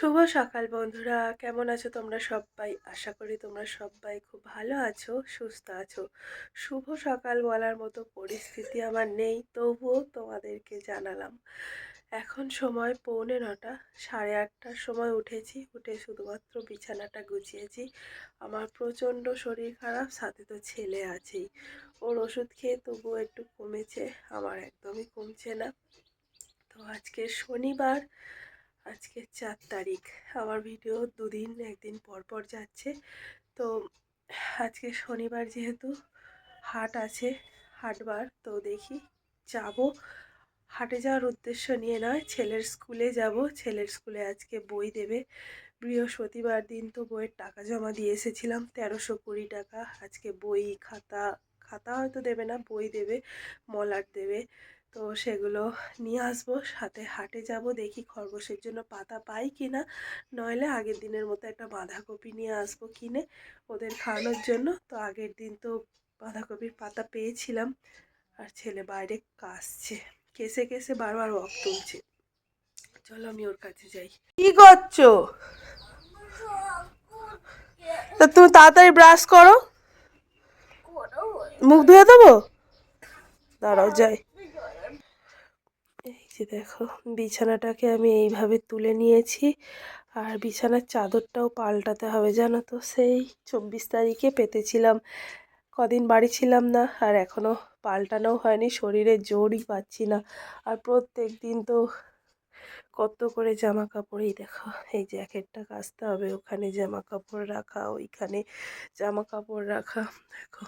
শুভ সকাল বন্ধুরা। কেমন আছো তোমরা সবাই আশা করি তোমরা সবাই খুব ভালো আছো, সুস্থ আছো। শুভ সকাল বলার মতো পরিস্থিতি আমার নেই, তবুও তোমাদেরকে জানালাম। এখন সময় পৌনে নটা, সাড়ে আটটার সময় উঠেছি, উঠে শুধুমাত্র বিছানাটা গুছিয়েছি। আমার প্রচণ্ড শরীর খারাপ, সাথে তো ছেলে আছেই। ওর ওষুধ খেয়ে তবুও একটু কমেছে, আমার একদমই কমছে না। তো আজকে শনিবার আজকে চার তারিখ। আমার ভিডিও দুদিন, একদিন পর পর যাচ্ছে। তো আজকে শনিবার যেহেতু হাট আছে, হাটবার, তো দেখি যাব। হাটে যাওয়ার উদ্দেশ্য নিয়ে নয়, ছেলের স্কুলে যাব। ছেলের স্কুলে আজকে বই দেবে। বৃহস্পতিবার দিন তো বইয়ের টাকা জমা দিয়ে এসেছিলাম, তেরোশো কুড়ি টাকা। আজকে বই, খাতা খাতা হয়তো দেবে না, বই দেবে মলার দেবে। তো সেগুলো নিয়ে আসব, সাথে হাটে যাব, দেখি খরগোশের জন্য পাতা পাই কি না নইলে আগের দিনের মতো একটা বাঁধাকপি নিয়ে আসব কিনে ওদের খাওয়ানোর জন্য। তো আগের দিন তো বাঁধাকপির পাতা পেয়েছিলাম আর ছেলে বাইরে কাশছে, কেসে কেসে বারবার রক তুলছে চলো আমি ওর কাছে যাই। কি করছ? তা তুমি তাড়াতাড়ি ব্রাশ করো। মুখ ধুয়ে দেবো? দাঁড়াও, যাই। যে দেখো, বিছানাটাকে আমি এইভাবে তুলে নিয়েছি। আর বিছানার চাদরটাও পাল্টাতে হবে, জানো তো? সেই চব্বিশ তারিখে পেতেছিলাম। কদিন বাড়ি ছিলাম না, আর এখনও পাল্টানো হয়নি, শরীরে জোরই পাচ্ছি না। আর প্রত্যেক দিন তো কত করে জামা কাপড়ই দেখো, এই জ্যাকেটটা কাচতে হবে, ওখানে জামা কাপড় রাখা, ওইখানে জামা কাপড় রাখা, দেখো।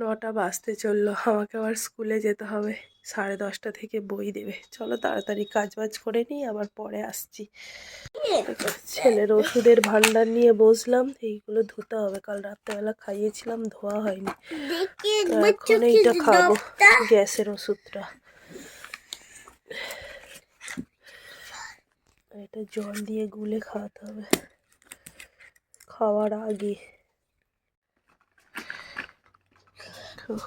নটা বাজতে চলল। আমাকে আবার স্কুলে যেতে হবে। সাড়ে দশটা থেকে বই দেবে। চলো তাড়াতাড়ি কাজ বাজ করে নিই আবার পরে আসছি। ছেলের ওষুধের ভান্ডার নিয়ে বসলাম। এইগুলো ধুতে হবে। কাল রাত্রেবেলা খাইয়েছিলাম ধোয়া হয়নি। এখন এইটা খাব গ্যাসের ওষুধটা। এটা জল দিয়ে গুলে খাওয়াতে হবে। খাওয়ার আগে।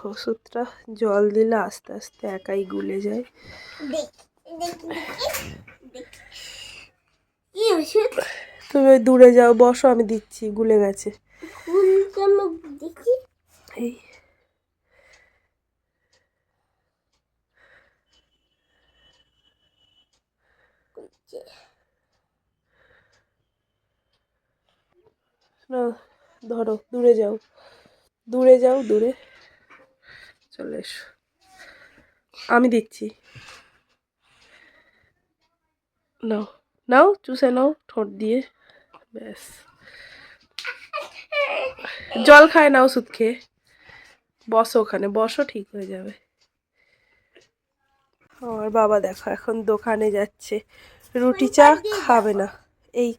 ওষুধটা জল দিলে আস্তে আস্তে একাই গুলে যায়। তুমি দূরে যাও, বসো, আমি দিচ্ছি, গুলে গেছে। এই। না ধরো, দূরে যাও। দূরে যাও, দূরে। চলে এসো। আমি দিচ্ছি নাও নাও, চুষে নাও, ঠোঁট দিয়ে। ব্যাস। জল খায় না ওষুধ খেয়ে। বসো ওখানে, বসো, ঠিক হয়ে যাবে। আমার বাবা দেখো, এখন দোকানে যাচ্ছে। রুটি চা খাবে না। এই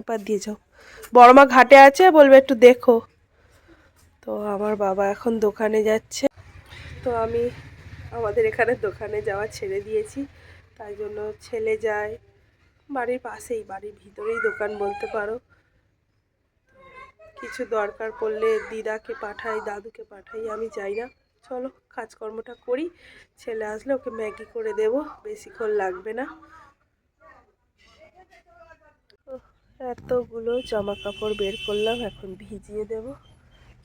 এবার দিয়ে যাও। বড় মা ঘাটে আছে, বলবে একটু দেখো। তো আমার বাবা এখন দোকানে যাচ্ছে। তো আমি আমাদের এখানে দোকানে যাওয়া ছেড়ে দিয়েছি। তাই জন্য ছেলে যায়, বাড়ির পাশেই, বাড়ির ভিতরেই দোকান বলতে পারো। কিছু দরকার পড়লে দিদাকে পাঠাই, দাদুকে পাঠাই, আমি যাই না। চলো, কাজকর্মটা করি। ছেলে আসলে ওকে ম্যাগি করে দেব বেশিক্ষণ লাগবে না। এতগুলো জামা কাপড় বের করলাম, এখন ভিজিয়ে দেব।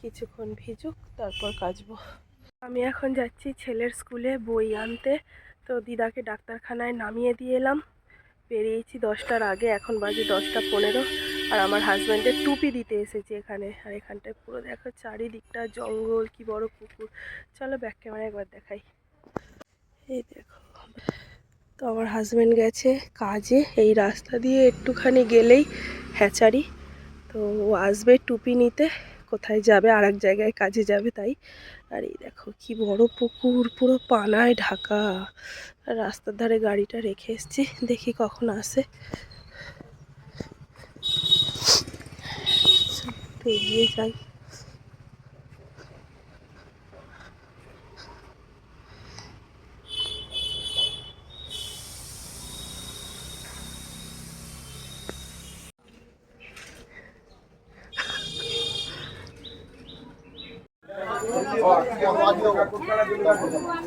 কিছুক্ষণ ভিজুক, তারপর কাচবো। আমি এখন যাচ্ছি ছেলের স্কুলে বই আনতে। তো দিদাকে ডাক্তারখানায় নামিয়ে দিয়ে এলাম। বেরিয়েছি দশটার আগে, এখন বাজে দশটা পনেরো। আর আমার হাজব্যান্ডের টুপি দিতে এসেছি এখানে। আর এখানটায় পুরো দেখো চারিদিকটা জঙ্গল, কি বড় পুকুর। চলো ব্যাক ক্যামেরা একবার দেখাই। এই দেখো। তো আমার হাজব্যান্ড গেছে কাজে, এই রাস্তা দিয়ে একটুখানি গেলেই হ্যাচারি। তো ও আসবে টুপি নিতে। কোথায় যাবে আর এক জায়গায় কাজে যাবে তাই। আর এই দেখো কি বড় পুকুর, পুরো পানায় ঢাকা। রাস্তার ধারে গাড়িটা রেখে এসছি, দেখি কখন আসে। এগিয়ে যাই।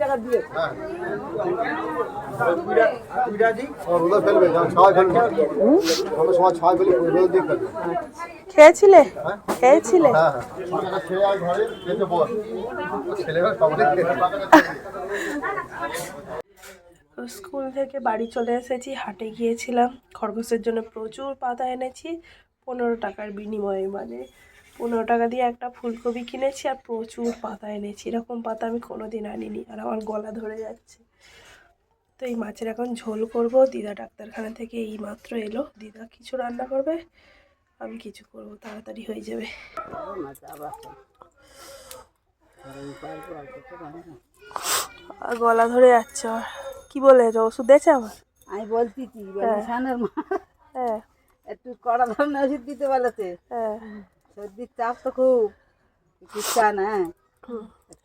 টাকা দিয়ে খেয়েছিলে? খেয়েছিলে? হ্যাঁ হ্যাঁ। এটা খেয়ে আয় ঘরে খেতে বল। ছেলেরা সবাই খেতে স্কুল থেকে বাড়ি চলে এসেছি হাটে গিয়েছিলাম। খরগোশের জন্য প্রচুর পাতা এনেছি পনেরো টাকার বিনিময়ে মানে পনেরো টাকা দিয়ে একটা ফুলকপি কিনেছি আর প্রচুর পাতা এনেছি। এরকম পাতা আমি কোনো দিন আনিনি আর আমার গলা ধরে যাচ্ছে। তো এই মাছের এখন ঝোল করব। দিদা ডাক্তারখানা থেকে এই মাত্র এলো। দিদা কিছু রান্না করবে আমি কিছু করব তাড়াতাড়ি হয়ে যাবে। আর গলা ধরে যাচ্ছে আমার। কি বলে ওষুধ দিয়েছে আমার? আমি বলছি কি হ্যাঁ। হ্যাঁ। একটু কড়া ধরনের ওষুধ দিতে বলেছে। হ্যাঁ। সর্দির চাপ তো খুব। একটু চান হ্যাঁ।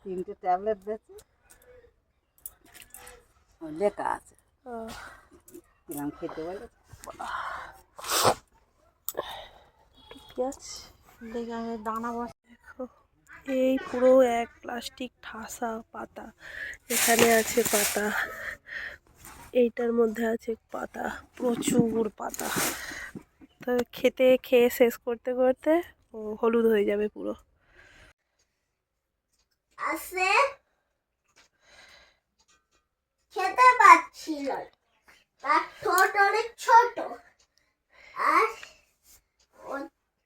তিনটে ট্যাবলেট দিয়েছে। লেখা আছে। কিরাম খেতে বলেছে পেঁয়াজ দানা দেখো এই পুরো এক প্লাস্টিক ঠাসা পাতা। এখানে আছে পাতা। এইটার মধ্যে আছে পাতা। প্রচুর পাতা। তো খেতে খেয়ে শেষ করতে করতে ও, হলুদ হয়ে যাবে পুরো। আসে। খেতে পাচ্ছিল না। অনেক ছোট। আর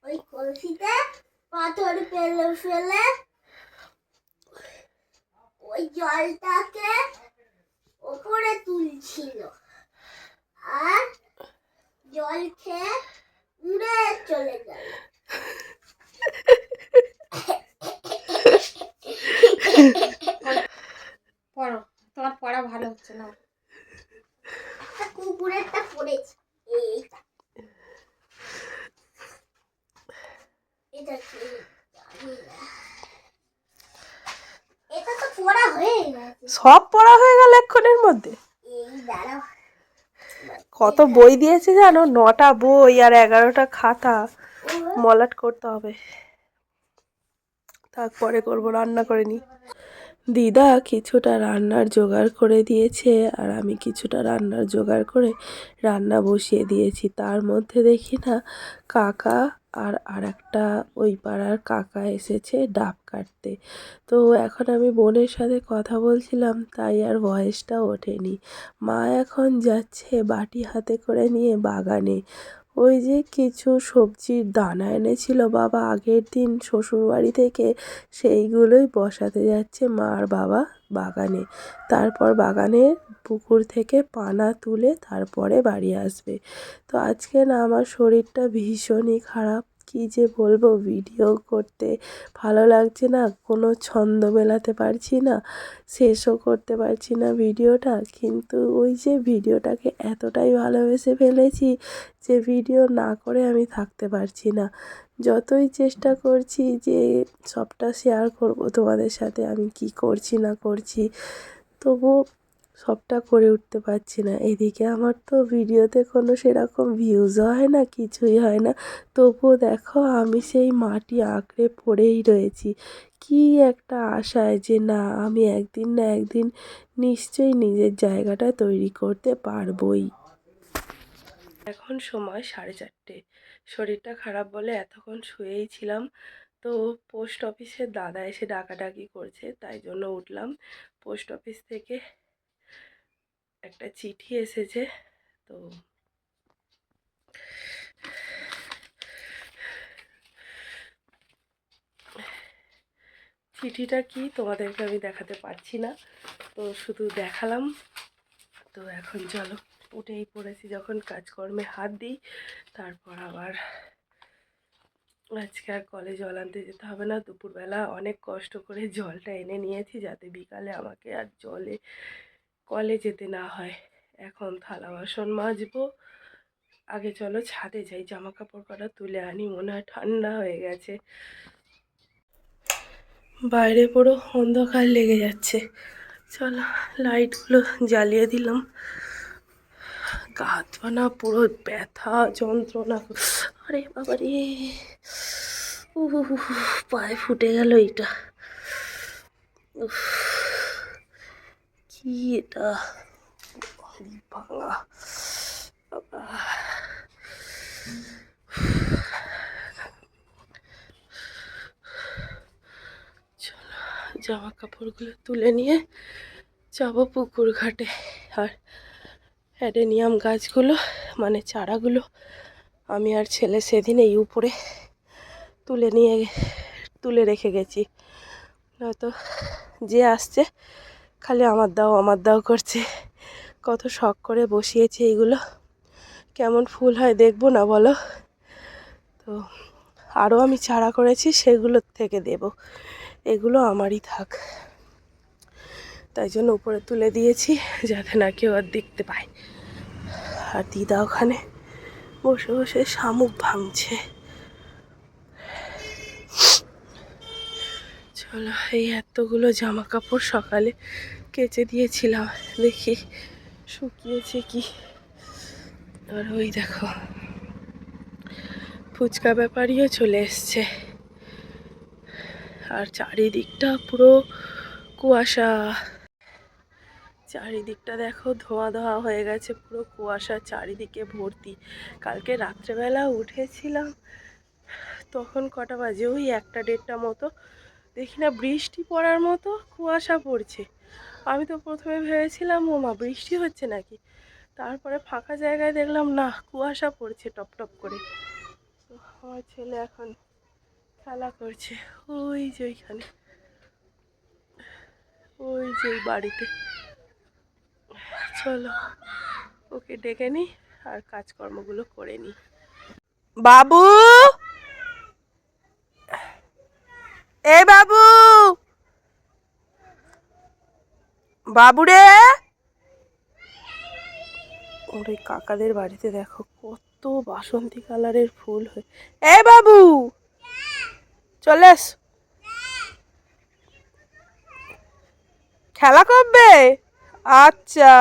ওই কলসিতে পাথর ফেলে ফেলে ওই জলটাকে ওপরে তুলছিল। আর জল খেয়ে উড়ে চলে গেল। পড়ো তোমার পড়া ভালো হচ্ছে না একটা কুকুরেরটা পড়েছে এইটা। এটা কি? এটা তো পড়া হয়ে গেছে। সব পড়া হয়ে গেল এক্ষণের মধ্যে? এই দাঁড়াও। কত বই দিয়েছে জানো? নটা বই আর এগারোটা খাতা। মলাট করতে হবে। তারপরে করব রান্না করে নি দিদা কিছুটা রান্নার জোগাড় করে দিয়েছে আর আমি কিছুটা রান্নার জোগাড় করে রান্না বসিয়ে দিয়েছি। তার মধ্যে দেখি না কাকা আর আর একটা ওই পাড়ার কাকা এসেছে ডাব কাটতে। তো এখন আমি বোনের সাথে কথা বলছিলাম, তাই আর ভয়েসটা ওঠেনি। মা এখন যাচ্ছে বাটি হাতে করে নিয়ে বাগানে। ওই যে কিছু সবজির দানা এনেছিল বাবা আগের দিন শ্বশুরবাড়ি থেকে, সেইগুলোই বসাতে যাচ্ছে মা আর বাবা বাগানে। তারপর বাগানে পুকুর থেকে পানা তুলে তারপরে বাড়ি আসবে। তো আজকে না আমার শরীরটা ভীষণই খারাপ। কী যে বলব ভিডিও করতে ভালো লাগছে না, কোনো ছন্দ মেলাতে পারছি না, শেষও করতে পারছি না ভিডিওটা কিন্তু ওই যে ভিডিওটাকে এতটাই ভালোবেসে ফেলেছি যে ভিডিও না করে আমি থাকতে পারছি না। যতই চেষ্টা করছি যে সবটা শেয়ার করব তোমাদের সাথে, আমি কি করছি না করছি তবু সবটা করে উঠতে পারছি না। এদিকে আমার তো ভিডিওতে কোনো সেরকম ভিউজও হয় না, কিছুই হয় না। তবুও দেখো, আমি সেই মাটি আঁকড়ে পড়েই রয়েছি। কি একটা আশায় যে না, আমি একদিন না একদিন নিশ্চয়ই নিজের জায়গাটা তৈরি করতে পারবই। এখন সময় সাড়ে চারটে। শরীরটা খারাপ বলে এতক্ষণ শুয়েই ছিলাম। তো পোস্ট অফিসের দাদা এসে ডাকাডাকি করছে, তাই জন্য উঠলাম। পোস্ট অফিস থেকে একটা চিঠি এসেছে, তো চিঠিটা কি তোমাদেরকে আমি দেখাতে পারছি না, তো শুধু দেখালাম। তো এখন চলো, উঠেই পড়েছি যখন কাজকর্মে হাত দিই, তারপর আবার আজকে আর কলে জল আনতে যেতে হবে না। দুপুরবেলা অনেক কষ্ট করে জলটা এনে নিয়েছি, যাতে বিকালে আমাকে আর জলে কলে যেতে না হয়। এখন থালা বাসন মাজবো। আগে চলো ছাদে যাই জামা কাপড় কটা তুলে আনি মনে হয় ঠান্ডা হয়ে গেছে। বাইরে পুরো অন্ধকার লেগে যাচ্ছে। চলো লাইটগুলো জ্বালিয়ে দিলাম। গা না পুরো ব্যথা যন্ত্রণা। আরে বাবা রে! পায়ে ফুটে গেল এটা উফ, কি এটা বাবা চলো জামা কাপড়গুলো তুলে নিয়ে যাব পুকুর ঘাটে আর অ্যাডেনিয়াম গাছগুলো মানে চারাগুলো আমি আর ছেলে সেদিন এই উপরে তুলে নিয়ে তুলে রেখে গেছি নয়তো যে আসছে খালি আমার দাও আমার দাও করছে। কত শখ করে বসিয়েছে এইগুলো কেমন ফুল হয় দেখব না বলো? তো আরও আমি চারা করেছি সেগুলোর থেকে দেব। এগুলো আমারই থাক। তাই জন্য উপরে তুলে দিয়েছি, যাতে না কেউ আর দেখতে পায়। আর দিদা ওখানে বসে বসে শামুক ভাঙছে। চলো এই এতগুলো জামা কাপড় সকালে কেচে দিয়েছিলাম। দেখি শুকিয়েছে কি? আর ওই দেখো, ফুচকা ব্যাপারীও চলে এসছে। আর চারিদিকটা পুরো কুয়াশা। চারিদিকটা দেখো, ধোঁয়া ধোঁয়া হয়ে গেছে, পুরো কুয়াশা, চারিদিকে ভর্তি। কালকে রাত্রেবেলা উঠেছিলাম, তখন কটা বাজে? ওই একটা দেড়টা মতো। দেখি না বৃষ্টি পড়ার মতো কুয়াশা পড়ছে। আমি তো প্রথমে ভেবেছিলাম ও মা বৃষ্টি হচ্ছে নাকি? তারপরে ফাঁকা জায়গায় দেখলাম, না, কুয়াশা পড়ছে টপ টপ করে। তো আমার ছেলে এখন খেলা করছে, ওই যে ওইখানে, ওই যে বাড়িতে। চলো, ওকে ডেকে নিই আর কাজকর্মগুলো করে নিই। বাবু! এ বাবু! বাবু রে ওর কাকাদের বাড়িতে দেখো, কত বাসন্তী কালারের ফুল হয়ে। এ বাবু! চলে আস। খেলা করবে? আচ্ছা।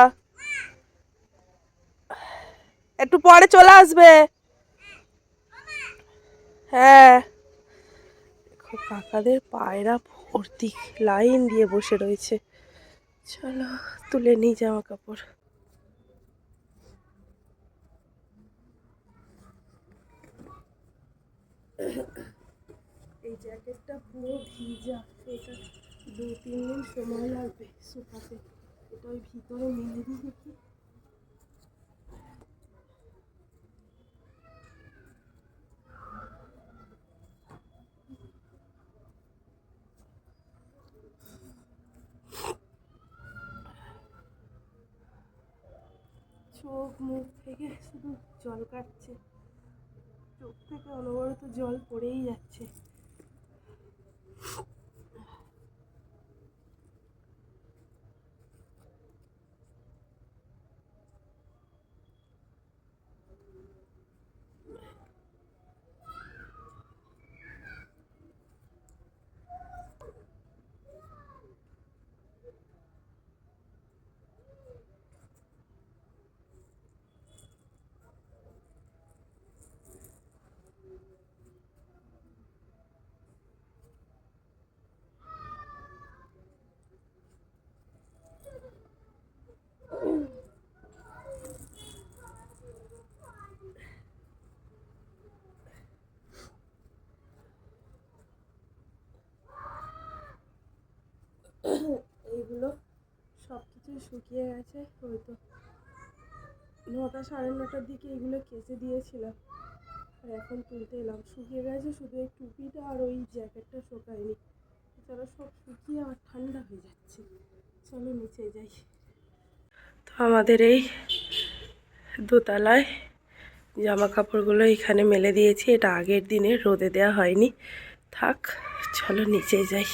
একটু পরে চলে আসবে। হ্যাঁ। দেখো কাকাদের পায়রা ভর্তি লাইন দিয়ে বসে রয়েছে। চলো, তুলে নিই জামা কাপড়। এই জ্যাকেটটা পুরো ভিজা। এটা দু তিন দিন সময় লাগবে শুকাতে এটা ওই ভিতরে মেলে দিই চোখ মুখ থেকে শুধু জল কাটছে চোখ থেকে অনবরত জল পড়েই যাচ্ছে এইগুলো সব কিছুই শুকিয়ে গেছে ওই তো নটা সাড়ে নটার দিকে এগুলো কেচে দিয়েছিলাম। আর এখন তুলতে এলাম। শুকিয়ে গেছে, শুধু এই টুপিটা আর ওই জ্যাকেটটা শুকায়নি। তারা সব শুকিয়ে আর ঠান্ডা হয়ে যাচ্ছে। চলো নিচে যাই। তো আমাদের এই দোতলায় জামা কাপড়গুলো এখানে মেলে দিয়েছি। এটা আগের দিনে রোদে দেওয়া হয়নি। থাক, চলো নিচে যাই।